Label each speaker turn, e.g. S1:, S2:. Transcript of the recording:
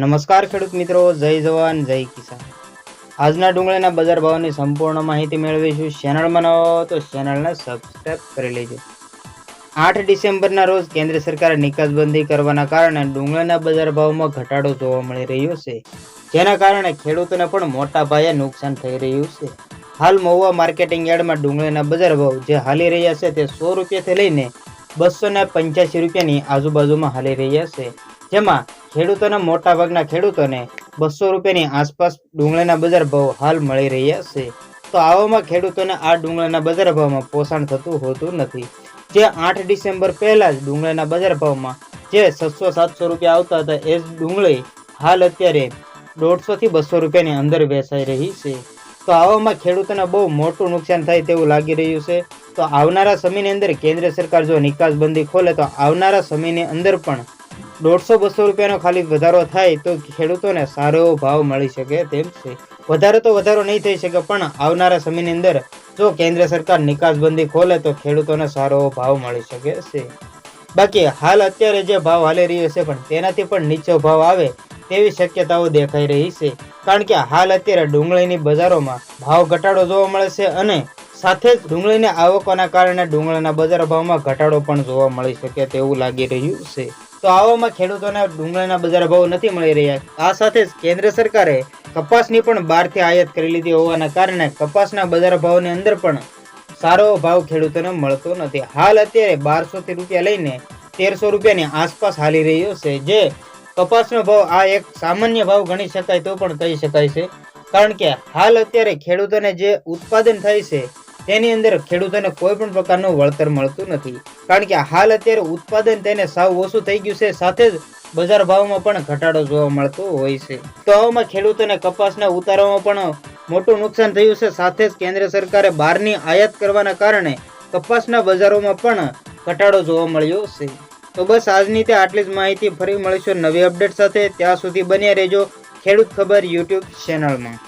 S1: નમસ્કાર ખેડૂત મિત્રો, જય જવાન, જય કિસાન. આજના ડુંગળીના બજાર ભાવની સંપૂર્ણ માહિતી મેળવીશું ચેનલમાં ન તો ચેનલને સબસ્ક્રાઇબ કરી લેજો. આઠ ડિસેમ્બરના રોજ કેન્દ્ર સરકારે નિકાસબંધી કરવાના કારણે ડુંગળીના બજાર ભાવમાં ઘટાડો જોવા મળી રહ્યો છે. જેના કારણે ખેડૂતોને પણ મોટા પાયે નુકસાન થઈ રહ્યું છે. હાલ મહુવા માર્કેટિંગ યાર્ડમાં ડુંગળીના બજાર ભાવ જે હાલી રહ્યા છે તે સો રૂપિયાથી લઈને બસો ને પંચ્યાસી રૂપિયાની આજુબાજુમાં હાલી રહ્યા છે. જેમાં ખેડૂતોના મોટા ભાગના ખેડૂતોને બસો રૂપિયાની આસપાસ ડુંગળીના બજાર ભાવ હાલ મળી રહ્યા છે. તો આવામાં ખેડૂતોને આ ડુંગળીના બજાર ભાવમાં પોષણ થતું હોતું નથી. જે આઠ ડિસેમ્બર પહેલા જ ડુંગળીના બજાર ભાવમાં જે છસો સાતસો રૂપિયા આવતા હતા, એ જ ડુંગળી હાલ અત્યારે દોઢસોથી બસો રૂપિયાની અંદર વેચાઈ રહી છે. તો આવામાં ખેડૂતોને બહુ મોટું નુકસાન થાય તેવું લાગી રહ્યું છે. તો આવનારા સમયની અંદર કેન્દ્ર સરકાર જો નિકાસબંધી ખોલે, તો આવનારા સમયની અંદર પણ દોઢસો બસો રૂપિયાનો ખાલી વધારો થાય તો ખેડૂતોને સારો એવો ભાવ મળી શકે તેમ છે. વધારે તો વધારો નહીં થઈ શકે, પણ આવનારા સમયની અંદર જો કેન્દ્ર સરકાર નિકાસબંધી ખોલે તો ખેડૂતોને સારો એવો ભાવ મળી શકે છે. બાકી હાલ અત્યારે જે ભાવ હાલી રહ્યો છે, પણ તેનાથી પણ નીચો ભાવ આવે તેવી શક્યતાઓ દેખાઈ રહી છે. કારણ કે હાલ અત્યારે ડુંગળીની બજારોમાં ભાવ ઘટાડો જોવા મળે છે અને સાથે જ ડુંગળીની આવકોના કારણે ડુંગળીના બજાર ભાવમાં ઘટાડો પણ જોવા મળી શકે તેવું લાગી રહ્યું છે. તો આવામાં ખેડૂતોને ડુંગળીના બજાર ભાવ નથી મળી રહ્યા. આ સાથે જ કેન્દ્ર સરકારે કપાસની પણ બહારથી આયાત કરી લીધી હોવાના કારણે કપાસના બજાર ભાવની અંદર પણ સારો ભાવ ખેડૂતોને મળતો નથી. હાલ અત્યારે બારસોથી રૂપિયા લઈને તેરસો રૂપિયાની આસપાસ હાલી રહ્યો છે. જે કપાસનો ભાવ આ એક સામાન્ય ભાવ ગણી શકાય તો પણ કહી શકાય છે. કારણ કે હાલ અત્યારે ખેડૂતોને જે ઉત્પાદન થાય છે તેની અંદર ખેડૂતોને કોઈ પણ પ્રકારનું વળતર મળતું નથી. કારણ કે હાલ અત્યારે ઉત્પાદન તેને સાવ ઓછું થઈ ગયું છે. સાથે જ બજાર ભાવમાં પણ ઘટાડો જોવા મળતો હોય છે. તો આવામાં ખેડૂતોને કપાસના ઉતારામાં પણ મોટું નુકસાન થયું છે. સાથે જ કેન્દ્ર સરકારે બહારની આયાત કરવાના કારણે કપાસના બજારોમાં પણ ઘટાડો જોવા મળ્યો છે. તો બસ આજની તે આટલી જ માહિતી. ફરી મળીશું નવી અપડેટ સાથે. ત્યાં સુધી બન્યા રહેજો ખેડૂત ખબર યુટ્યુબ ચેનલમાં.